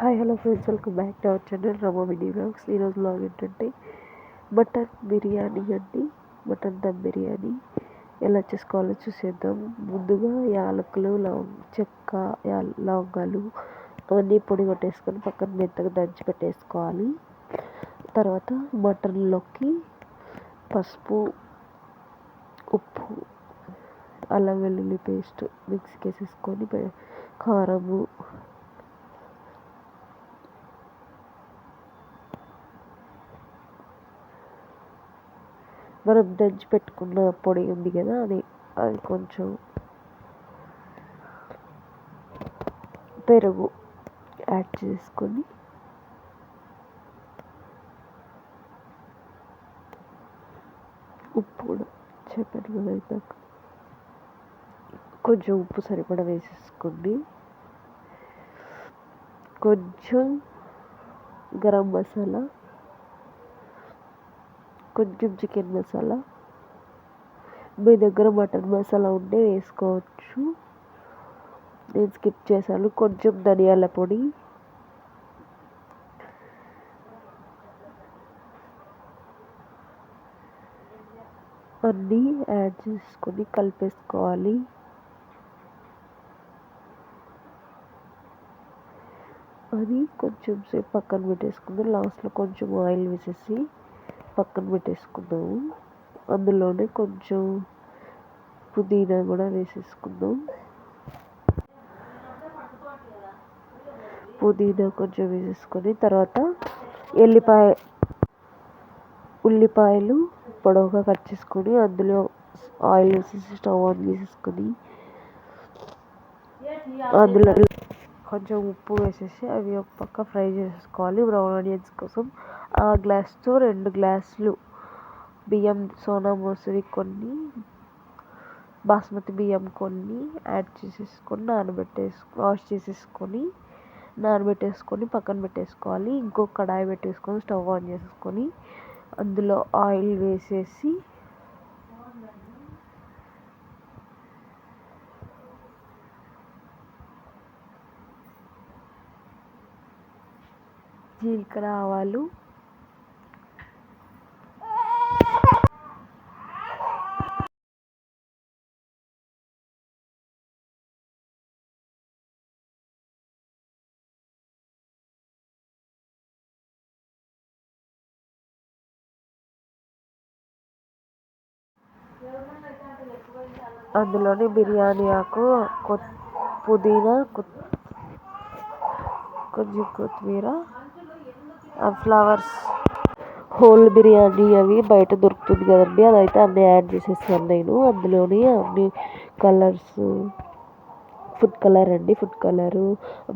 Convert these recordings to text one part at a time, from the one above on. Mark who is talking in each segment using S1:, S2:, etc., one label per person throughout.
S1: Hi hello friends welcome back to our channel Rama mini blogs ఈరోజు blog ఏంటంటే mutton biryani అండి. Mutton dum biryani. ఎలా చేసుకోవాలో చూసేద్దాం. ముందుగా యాలకులు లవం చెక్క లవంగాలు అవన్నీ పొడి కొట్టేసుకొని పక్కన మెత్తగా దంచి పెట్టేసుకోవాలి. తర్వాత మటన్లోకి పసుపు ఉప్పు అల్లం వెల్లుల్లి పేస్ట్ మిక్సీకి వేసేసుకొని కారము మనం దంచి పెట్టుకున్న పొడి ఉంది కదా అది అది కొంచెం పెరుగు యాడ్ చేసుకొని ఉప్పు కూడా చెప్పాను కదా ఇందాక. కొంచెం ఉప్పు సరిపడా వేసేసుకోండి. కొంచెం గరం మసాలా కొంచెం చికెన్ మసాలా. మీ దగ్గర మటన్ మసాలా ఉంటే వేసుకోవచ్చు. నేను స్కిప్ చేశాను. కొంచెం ధనియాల పొడి. అన్నీ యాడ్ చేసుకొని కలిపేసుకోవాలి. అది కొంచెం సేపు పక్కన పెట్టేసుకుందాం లాస్ట్లో కొంచెం ఆయిల్ వేసేసి పక్కన పెట్టేసుకుందాము అందులోనే కొంచెం పుదీనా కూడా వేసేసుకుందాం. పుదీనా కొంచెం వేసేసుకొని తర్వాత ఎల్లిపాయ ఉల్లిపాయలు పొడవుగా కట్ చేసుకొని అందులో ఆయిల్ వేసేసి స్టవ్ ఆన్ చేసేసుకొని అందులో కొంచెం ఉప్పు వేసేసి అవి ఒక పక్క ఫ్రై చేసుకోవాలి బ్రౌన్ ఆనియన్స్ కోసం ఆ గ్లాస్తో రెండు గ్లాసులు బియ్యం సోనా మసూరి కొన్ని బాస్మతి బియ్యం కొన్ని యాడ్ చేసేసుకొని నానబెట్టేసు వాష్ చేసేసుకొని నానబెట్టేసుకొని పక్కన పెట్టేసుకోవాలి. ఇంకో కడాయి పెట్టేసుకొని స్టవ్ ఆన్ చేసుకొని అందులో ఆయిల్ వేసేసి జీలకర్ర ఆవాలు. అందులోని బిర్యానీ ఆకు పుదీనా కొంచెం కొత్తిమీర ఫ్లవర్స్. హోల్ బిర్యానీ అవి బయట దొరుకుతుంది కదండి అదైతే అన్నీ యాడ్ చేసేసాను నేను. అందులోని అన్ని కలర్స్ ఫుడ్ కలర్ అండి ఫుడ్ కలరు.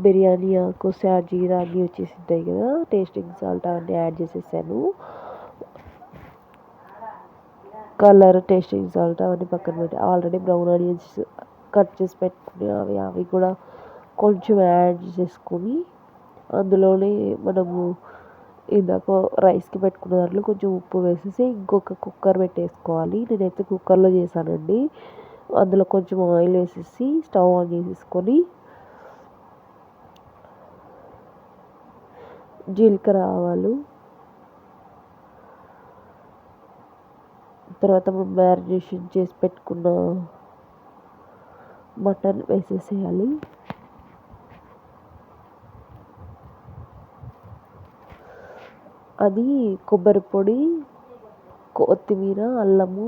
S1: బిర్యానీ ఆకు షాజీరా అన్నీ వచ్చేసి ఉంటాయి కదా టేస్టింగ్ సాల్ట్ అవన్నీ యాడ్ చేసేసాను. కలర్ టేస్టింగ్ సాల్ట్ అవన్నీ పక్కన పెట్టి ఆల్రెడీ బ్రౌన్ ఆనియన్స్ కట్ చేసి పెట్టుకుని అవి అవి కూడా కొంచెం యాడ్ చేసుకుని అందులోనే మనము ఇందాక రైస్కి పెట్టుకున్న దాంట్లో కొంచెం ఉప్పు వేసేసి ఇంకొక కుక్కర్ పెట్టేసుకోవాలి. నేనైతే కుక్కర్లో చేశానండి. అందులో కొంచెం ఆయిల్ వేసేసి స్టవ్ ఆన్ చేసేసుకొని జీలకర్ర ఆవాలు తర్వాత మ్యారినేషన్ చేసి పెట్టుకున్న మటన్ వేసేసేయాలి. అది కొబ్బరి పొడి కొత్తిమీర అల్లము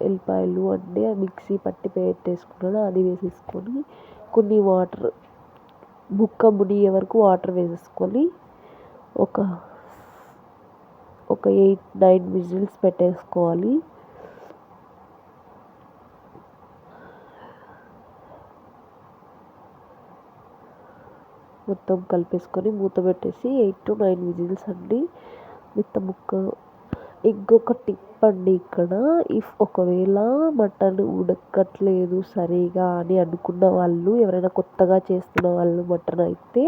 S1: వెల్లిపాయలు అంటే మిక్సీ పట్టి పెట్టేసుకున్నాను. అది వేసేసుకొని కొన్ని వాటర్ ముక్క మునిగే వరకు వాటర్ వేసేసుకొని ఒక ఒక ఎయిట్ నైన్ విజిల్స్ పెట్టేసుకోవాలి. మొత్తం కలిపేసుకొని మూత పెట్టేసి ఎయిట్ టు నైన్ విజిల్స్ అండి. మిత్త ముక్క ఇంకొక టిప్ అండి ఇక్కడ. ఇఫ్ ఒకవేళ మటన్ ఉడకట్లేదు సరిగా అని అనుకున్న వాళ్ళు ఎవరైనా కొత్తగా చేస్తున్న వాళ్ళు మటన్ అయితే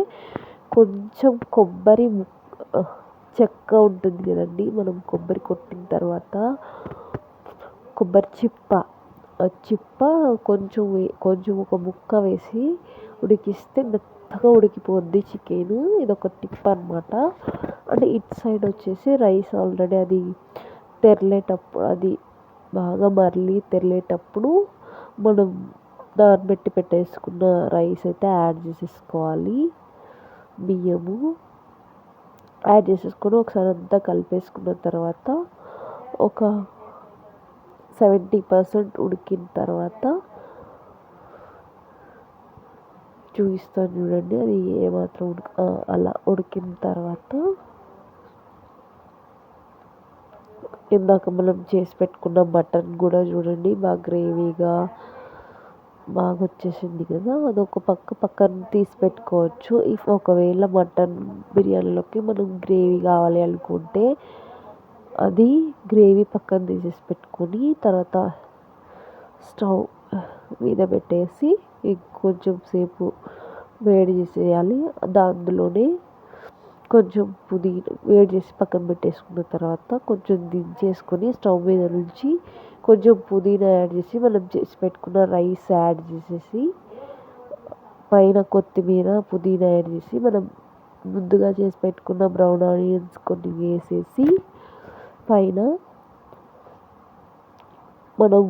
S1: కొంచెం కొబ్బరి చెక్క ఉంటుంది కదండి మనం కొబ్బరి కొట్టిన తర్వాత కొబ్బరి చిప్ప ఆ చిప్ప కొంచెం కొంచెం ఒక ముక్క వేసి ఉడికిస్తే మెత్త మెత్తగా ఉడికిపోద్ది చికెన్. ఇది ఒక టిప్ అనమాట అంటే ఇట్ సైడ్ వచ్చేసి రైస్ ఆల్రెడీ అది తెరలేటప్పుడు అది బాగా మరలి తెరలేటప్పుడు మనం నానబెట్టి పెట్టేసుకున్న రైస్ అయితే యాడ్ చేసేసుకోవాలి. బియ్యము యాడ్ చేసేసుకొని ఒకసారి అంతా కలిపేసుకున్న తర్వాత ఒక సెవెంటీ పర్సెంట్ ఉడికిన తర్వాత చూపిస్తాను చూడండి. అది ఏమాత్రం ఉడక అలా ఉడికిన తర్వాత ఇందాక మనం చేసి పెట్టుకున్న మటన్ కూడా చూడండి. బాగా గ్రేవీగా బాగా వచ్చేసింది కదా. అదొక పక్క పక్కన తీసి పెట్టుకోవచ్చు. ఇఫ్ ఒకవేళ మటన్ బిర్యానీలోకి మనం గ్రేవీ కావాలి అనుకుంటే అది గ్రేవీ పక్కన తీసేసి పెట్టుకొని తర్వాత స్టవ్ మీద పెట్టేసి కొంచెం సేపు వేడి చేసేయాలి. అందులోనే కొంచెం పుదీనా వేడి చేసి పక్కన పెట్టేసుకున్న తర్వాత కొంచెం దించేసుకొని స్టవ్ మీద నుంచి కొంచెం పుదీనా యాడ్ చేసి మనం చేసి పెట్టుకున్న రైస్ యాడ్ చేసేసి పైన కొత్తిమీర పుదీనా యాడ్ చేసి మనం ముందుగా చేసి పెట్టుకున్న బ్రౌన్ ఆనియన్స్ కొన్ని వేసేసి పైన మనం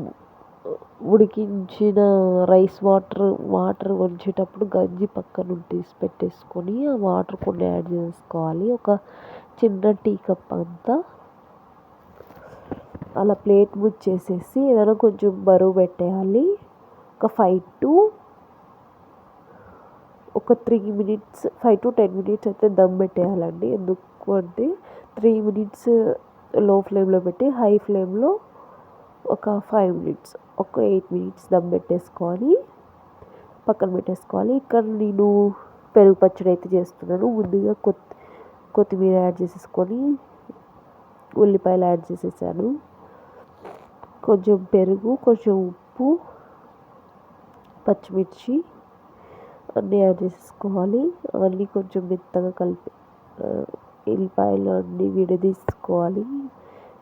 S1: ఉడికించిన రైస్ వాటర్ వాటర్ వంచేటప్పుడు గంజి పక్కన తీసి పెట్టేసుకొని ఆ వాటర్ కొన్ని యాడ్ చేసుకోవాలి. ఒక చిన్న టీ కప్ అంతా అలా ప్లేట్ ముచ్చేసేసి ఏదైనా కొంచెం బరువు పెట్టేయాలి. ఒక ఫైవ్ టు ఒక three minutes five to ten minutes అయితే దమ్ పెట్టేయాలండి. ఎందుకు అంటే త్రీ మినిట్స్లో ఫ్లేమ్లో పెట్టి హై ఫ్లేమ్లో ఒక ఫైవ్ మినిట్స్ ఒక ఎయిట్ మినిట్స్ దమ్ పెట్టేసుకోవాలి పక్కన పెట్టేసుకోవాలి ఇక్కడ నేను పెరుగు పచ్చడి అయితే చేస్తున్నాను. ముందుగా కొత్ కొత్తిమీర యాడ్ చేసేసుకొని ఉల్లిపాయలు యాడ్ చేసేసాను. కొంచెం పెరుగు కొంచెం ఉప్పు పచ్చిమిర్చి అన్నీ యాడ్ చేసేసుకోవాలి. అవన్నీ కొంచెం మెత్తగా కలిపి ఉల్లిపాయలు అన్నీ విడదీసుకోవాలి.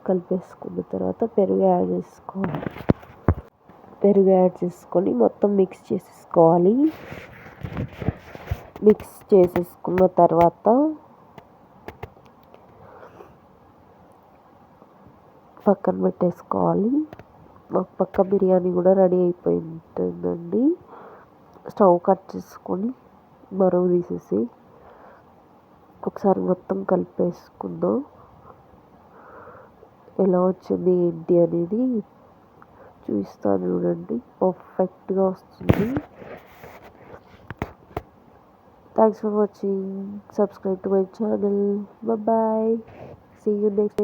S1: కలిపేసుకున్న తర్వాత పెరుగు యాడ్ చేసుకోవాలి. పెరుగు యాడ్ చేసుకొని మొత్తం మిక్స్ చేసేసుకోవాలి. మిక్స్ చేసేసుకున్న తర్వాత పక్కన పెట్టేసుకోవాలి. ఒక పక్క బిర్యానీ కూడా రెడీ అయిపోయి ఉంటుందండి స్టవ్ కట్ చేసుకొని మరో తీసేసి ఒకసారి మొత్తం కలిపేసుకుందాం. ఎలా వచ్చింది ఏంటి అనేది చూపిస్తాను చూడండి. పర్ఫెక్ట్గా వస్తుంది. Thanks for watching subscribe to my channel bye see you next